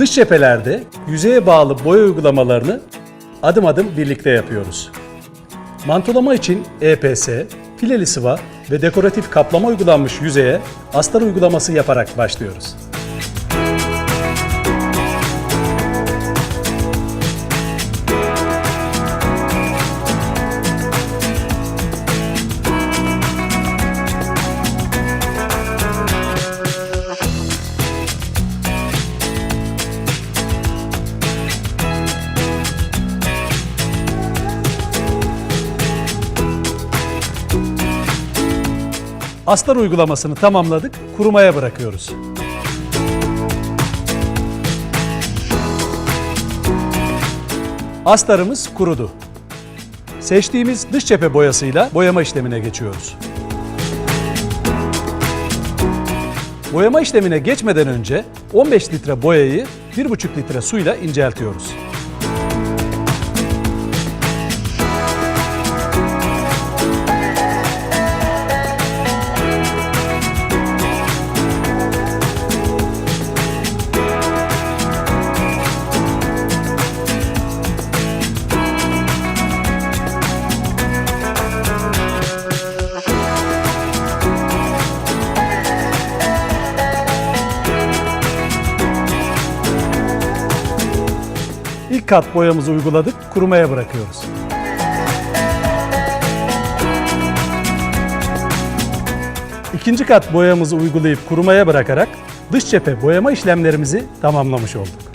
Dış cephelerde yüzeye bağlı boya uygulamalarını adım adım birlikte yapıyoruz. Mantolama için EPS, fileli sıva ve dekoratif kaplama uygulanmış yüzeye astar uygulaması yaparak başlıyoruz. Astar uygulamasını tamamladık, kurumaya bırakıyoruz. Astarımız kurudu. Seçtiğimiz dış cephe boyasıyla boyama işlemine geçiyoruz. Boyama işlemine geçmeden önce 15 litre boyayı 1,5 litre suyla inceltiyoruz. İlk kat boyamızı uyguladık, kurumaya bırakıyoruz. İkinci kat boyamızı uygulayıp kurumaya bırakarak dış cephe boyama işlemlerimizi tamamlamış olduk.